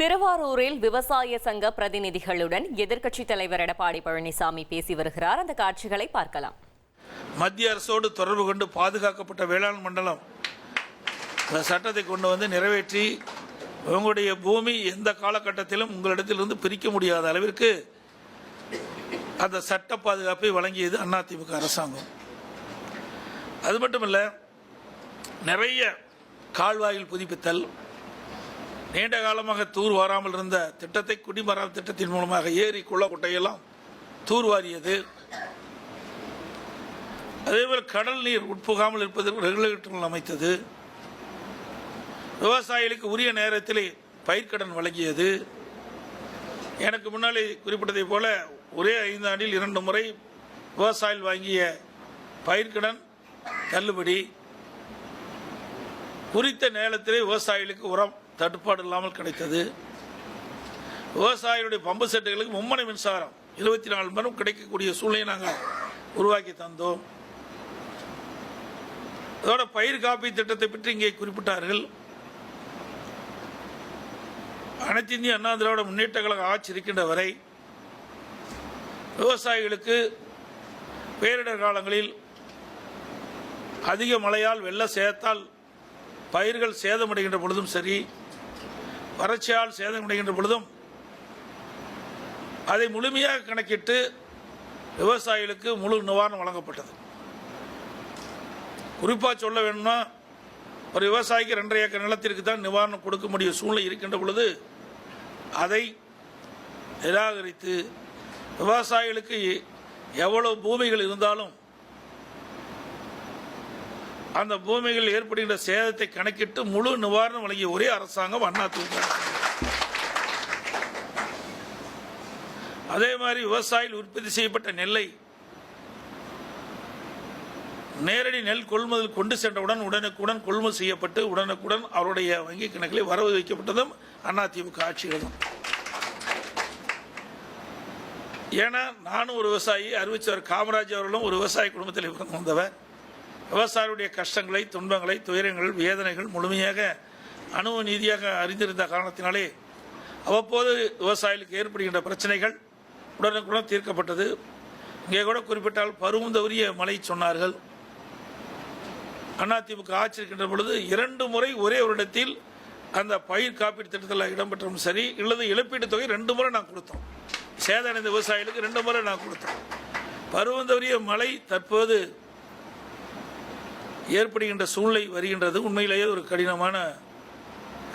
திருவாரூரில் விவசாய சங்க பிரதிநிதிகளுடன் எதிர்க்கட்சித் தலைவர் எடப்பாடி பழனிசாமி பேசி வருகிறார். அந்த காட்சிகளை பார்க்கலாம். மத்திய அரசோடு தொடர்பு கொண்டு பாதுகாக்கப்பட்ட வேளாண் மண்டலம் அந்த சட்டத்தை கொண்டு வந்து நிறைவேற்றி உங்களுடைய பூமி எந்த காலகட்டத்திலும் உங்களிடத்திலிருந்து பிரிக்க முடியாத அளவிற்கு அந்த சட்ட பாதுகாப்பை வழங்கியது அதிமுக அரசாங்கம். அது மட்டுமல்ல நிறைய கால்வாயில் புதுப்பித்தல் நீண்ட காலமாக தூர் வாராமல் இருந்த திட்டத்தை குடிமராமத்து திட்டத்தின் மூலமாக ஏரி குள்ள குட்டையெல்லாம் தூர்வாரியது. அதேபோல் கடல் நீர் உட்புகாமல் இருப்பதற்கு ரெகுலேட்டர்கள் அமைத்தது. விவசாயிகளுக்கு உரிய நேரத்தில் பயிர்க்கடன் வழங்கியது. எனக்கு முன்னாலே குறிப்பிட்டதைப் போல ஒரே ஐந்து ஆண்டில் இரண்டு முறை விவசாயிகள் வாங்கிய பயிர்க்கடன் தள்ளுபடி குறித்த நேரத்திலே விவசாயிகளுக்கு உரம் தட்டுப்பாடு இல்லாமல் கிடைத்தது. விவசாயிகளுடைய பம்பு செட்டுகளுக்கு மும்மனை மின்சாரம் இருபத்தி நாலு மணி கிடைக்கக்கூடிய சூழ்நிலையை நாங்கள் உருவாக்கி தந்தோம். அதோட பயிர் காப்பீடு திட்டத்தை பற்றி இங்கே குறிப்பிட்டார்கள். அனைத்து இந்திய அண்ணா திராவிட முன்னேற்ற கழக ஆட்சி இருக்கின்ற வரை விவசாயிகளுக்கு பேரிடர் காலங்களில் அதிக மழையால் வெள்ள சேதத்தால் பயிர்கள் சேதமடைகின்ற பொழுதும் சரி வறட்சியால் சேதமடைகின்ற பொழுதும் அதை முழுமையாக கணக்கிட்டு விவசாயிகளுக்கு முழு நிவாரணம் வழங்கப்பட்டது. குறிப்பாக சொல்ல வேணும்னா ஒரு விவசாயிக்கு ரெண்டரை ஏக்கர் நிலத்திற்கு தான் நிவாரணம் கொடுக்க முடிய சூழ்நிலை இருக்கின்ற பொழுது அதை நிராகரித்து விவசாயிகளுக்கு எவ்வளவு பூமிகள் இருந்தாலும் அந்த பூமிகள் ஏற்படுகின்ற சேதத்தை கணக்கிட்டு முழு நிவாரணம் வழங்கிய ஒரே அரசாங்கம் அண்ணா திமுக. அதே மாதிரி விவசாயிகள் உற்பத்தி செய்யப்பட்ட நெல்லை நேரடி நெல் கொள்முதல் கொண்டு சென்றவுடன் உடனுக்குடன் கொள்முதல் செய்யப்பட்டு உடனுக்குடன் அவருடைய வங்கி கணக்கில் வரவு வைக்கப்பட்டதும் அதிமுக ஆட்சிகள் தான் ஏன்னா நானும் ஒரு விவசாயி அறிவிச்சவர் காமராஜ் அவர்களும் ஒரு விவசாய குடும்பத்தில் பிறந்து வந்தவர் விவசாயிகளுடைய கஷ்டங்களை துன்பங்களை துயரங்கள் வேதனைகள் முழுமையாக அணுவ நீதியாக அறிந்திருந்த காரணத்தினாலே அவ்வப்போது விவசாயிகளுக்கு ஏற்படுகின்ற பிரச்சனைகள் உடனுக்குடன் தீர்க்கப்பட்டது. இங்கே கூட குறிப்பிட்டால் பருவந்தவரிய மழை சொன்னார்கள். அதிமுக ஆட்சி இருக்கின்ற பொழுது இரண்டு முறை ஒரே ஒரு இடத்தில் அந்த பயிர் காப்பீடு திட்டத்தில் இடம்பெற்றும் சரி இல்லது இழப்பீட்டுத் தொகை ரெண்டு முறை நான் கொடுத்தோம். சேதடைந்த விவசாயிகளுக்கு ரெண்டு முறை நான் கொடுத்தோம். பருவந்தவரிய மழை தற்போது ஏற்படுகின்ற சூழ்நிலை வருகின்றது உண்மையிலேயே ஒரு கடினமான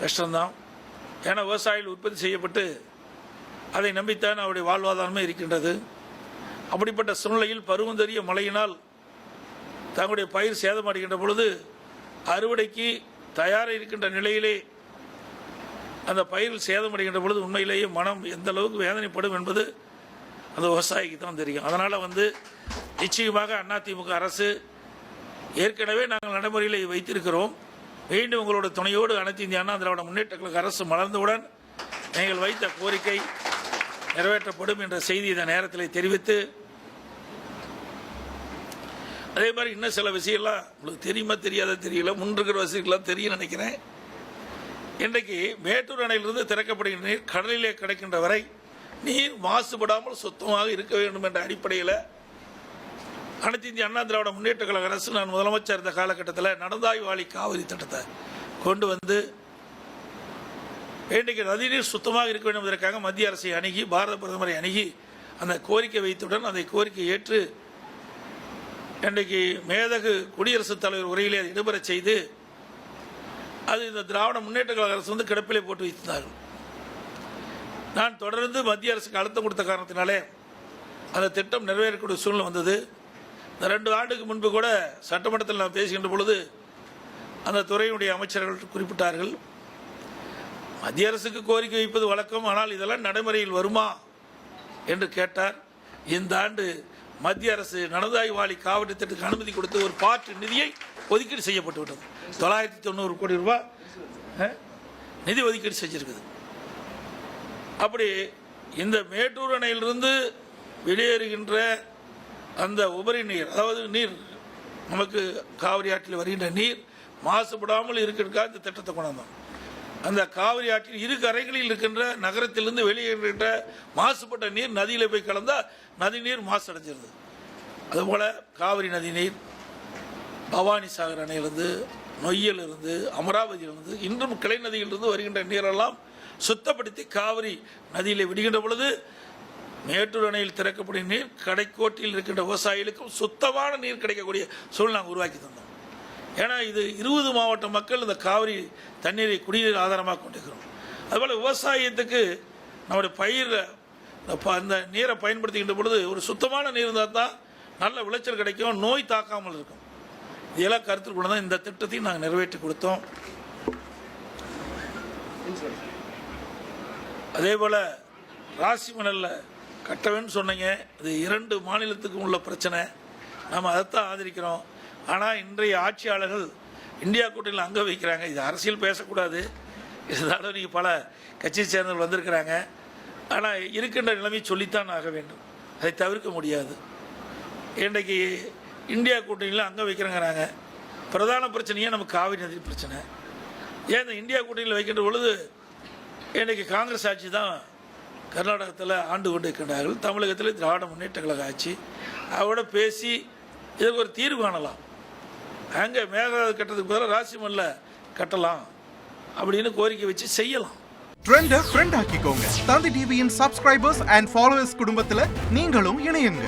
கஷ்டம்தான். ஏன்னா விவசாயிகள் உற்பத்தி செய்யப்பட்டு அதை நம்பித்தான் அவருடைய வாழ்வாதாரமே இருக்கின்றது. அப்படிப்பட்ட சூழ்நிலையில் பருவந்தறிய மழையினால் தங்களுடைய பயிர் சேதமடைகின்ற பொழுது அறுவடைக்கு தயாராக இருக்கின்ற நிலையிலே அந்த பயிர் சேதமடைகின்ற பொழுது உண்மையிலேயே மனம் எந்த அளவுக்கு வேதனைப்படும் என்பது அந்த விவசாயிக்கு தான் தெரியும். அதனால் வந்து நிச்சயமாக அதிமுக அரசு ஏற்கனவே நாங்கள் நடைமுறையில் வைத்திருக்கிறோம். மீண்டும் உங்களோட துணையோடு அனைத்து இந்திய அண்ணா திராவிட முன்னேற்ற கழக அரசு மலர்ந்தவுடன் நீங்கள் வைத்த கோரிக்கை நிறைவேற்றப்படும் என்ற செய்தி இந்த நேரத்தில் தெரிவித்து அதே மாதிரி இன்னும் சில விஷயம்லாம் உங்களுக்கு தெரியுமா தெரியாத தெரியல முன்னிருக்கிற வசதிகள்லாம் தெரியும் நினைக்கிறேன். இன்றைக்கு மேட்டூர் அணையிலிருந்து திறக்கப்படுகின்ற நீர் கடலிலே கிடைக்கின்ற வரை நீர் மாசுபடாமல் சுத்தமாக இருக்க வேண்டும் என்ற அடிப்படையில் அனைத்து இந்திய அண்ணா திராவிட முன்னேற்ற கழக அரசு நான் முதலமைச்சர் இருந்த காலகட்டத்தில் நடந்தாய்வாளி காவிரி திட்டத்தை கொண்டு வந்து இன்றைக்கு நதிநீர் சுத்தமாக இருக்க வேண்டும் என்பதற்காக மத்திய அரசை அணுகி பாரத பிரதமரை அணுகி அந்த கோரிக்கை வைத்தவுடன் அந்த கோரிக்கை ஏற்று இன்றைக்கு மேதகு குடியரசுத் தலைவர் உரையிலே அதை இடம்பெறச் செய்து அது இந்த திராவிட முன்னேற்ற கழக அரசு வந்து கிடப்பிலே போட்டு வைத்திருந்தார்கள். நான் தொடர்ந்து மத்திய அரசுக்கு அழுத்தம் கொடுத்த காரணத்தினாலே அந்த திட்டம் நிறைவேறக்கூடிய சூழ்நிலை வந்தது. இந்த ரெண்டு ஆண்டுக்கு முன்பு கூட சட்டமன்றத்தில் நான் பேசுகின்ற பொழுது அந்த துறையினுடைய அமைச்சர்கள் குறிப்பிட்டார்கள் மத்திய அரசுக்கு கோரிக்கை வைப்பது வழக்கம் ஆனால் இதெல்லாம் நடைமுறையில் வருமா என்று கேட்டார். இந்த ஆண்டு மத்திய அரசு நடந்தாய்வாளி காவல் திட்டத்துக்கு அனுமதி கொடுத்து ஒரு பாட்டு நிதியை ஒதுக்கீடு செய்யப்பட்டு விட்டது. தொள்ளாயிரத்தி தொண்ணூறு கோடி ரூபாய் நிதி ஒதுக்கீடு செஞ்சிருக்குது. அப்படி இந்த மேட்டூர் அணையிலிருந்து வெளியேறுகின்ற அந்த உபரி நீர் அதாவது நீர் நமக்கு காவிரி ஆற்றில் வருகின்ற நீர் மாசுபடாமல் இருக்கிறதுக்காக இந்த திட்டத்தை கொண்டு வந்தோம் அந்த காவிரி ஆற்றில் இரு கரைகளில் இருக்கின்ற நகரத்திலிருந்து வெளியேறுகின்ற மாசுபட்ட நீர் நதியில் போய் கலந்தால் நதி நீர் மாசடைஞ்சிருது. அதுபோல் காவிரி நதி நீர் பவானி சாகர் அணையிலிருந்து நொய்யலிருந்து அமராவதியிலிருந்து இன்றும் கிளை நதியிலிருந்து வருகின்ற நீரெல்லாம் சுத்தப்படுத்தி காவிரி நதியில் விடுகின்ற பொழுது மேட்டூர் அணையில் திறக்கக்கூடிய நீர் கடைக்கோட்டில் இருக்கின்ற விவசாயிகளுக்கும் சுத்தமான நீர் கிடைக்கக்கூடிய சூழ்நிலை நாங்கள் உருவாக்கி தந்தோம். ஏன்னா இது இருபது மாவட்ட மக்கள் இந்த காவிரி தண்ணீரை குடிநீர் ஆதாரமாக கொண்டிருக்கிறோம். அதுபோல் விவசாயத்துக்கு நம்முடைய பயிரில் இந்த ப- இந்த நீரை பயன்படுத்திக்கின்ற பொழுது ஒரு சுத்தமான நீர் இருந்தால் தான் நல்ல விளைச்சல் கிடைக்கும் நோய் தாக்காமல் இருக்கும். இதெல்லாம் கருத்தில் கொண்டு தான் இந்த திட்டத்தையும் நாங்கள் நிறைவேற்றி கொடுத்தோம். அதே போல் ராசி மணலில் கட்டவேன்னு சொன்னீங்க. இது இரண்டு மாநிலத்துக்கும் உள்ள பிரச்சனை. நம்ம அதைத்தான் ஆதரிக்கிறோம். ஆனால் இன்றைய ஆட்சியாளர்கள் இந்தியா கூட்டணியில் அங்கே வைக்கிறாங்க. இது அரசியல் பேசக்கூடாது. இருந்தாலும் நீங்கள் பல கட்சியை சேர்ந்தவர்கள் வந்திருக்கிறாங்க. ஆனால் இருக்கின்ற நிலைமை சொல்லித்தான் ஆக வேண்டும். அதை தவிர்க்க முடியாது. இன்றைக்கு இந்தியா கூட்டணியில் அங்கே வைக்கிறேங்கிறாங்க. பிரதான பிரச்சனையே நம்ம காவிரி நதி பிரச்சனை. ஏன் இந்த இந்தியா கூட்டணியில் வைக்கின்ற பொழுது இன்றைக்கு காங்கிரஸ் ஆட்சி தான் கர்நாடகத்தில் ஆண்டு கொண்டிருக்கின்றார்கள். தமிழகத்தில் திராவிட முன்னேற்ற கழக ஆட்சி. அவரோட பேசி இதற்கு ஒரு தீர்வு காணலாம். அங்கே மேகதாது கட்டுறதுக்கு பதிலாக ராசிமல்ல கட்டலாம் அப்படின்னு கோரிக்கை வச்சு செய்யலாம். ட்ரெண்ட ஃப்ரெண்ட் ஆக்கிக்கோங்க. தந்தி டிவியின் சப்ஸ்கிரைபர்ஸ் அண்ட் ஃபாலோவர்ஸ் குடும்பத்தில் நீங்களும் இணையுங்க.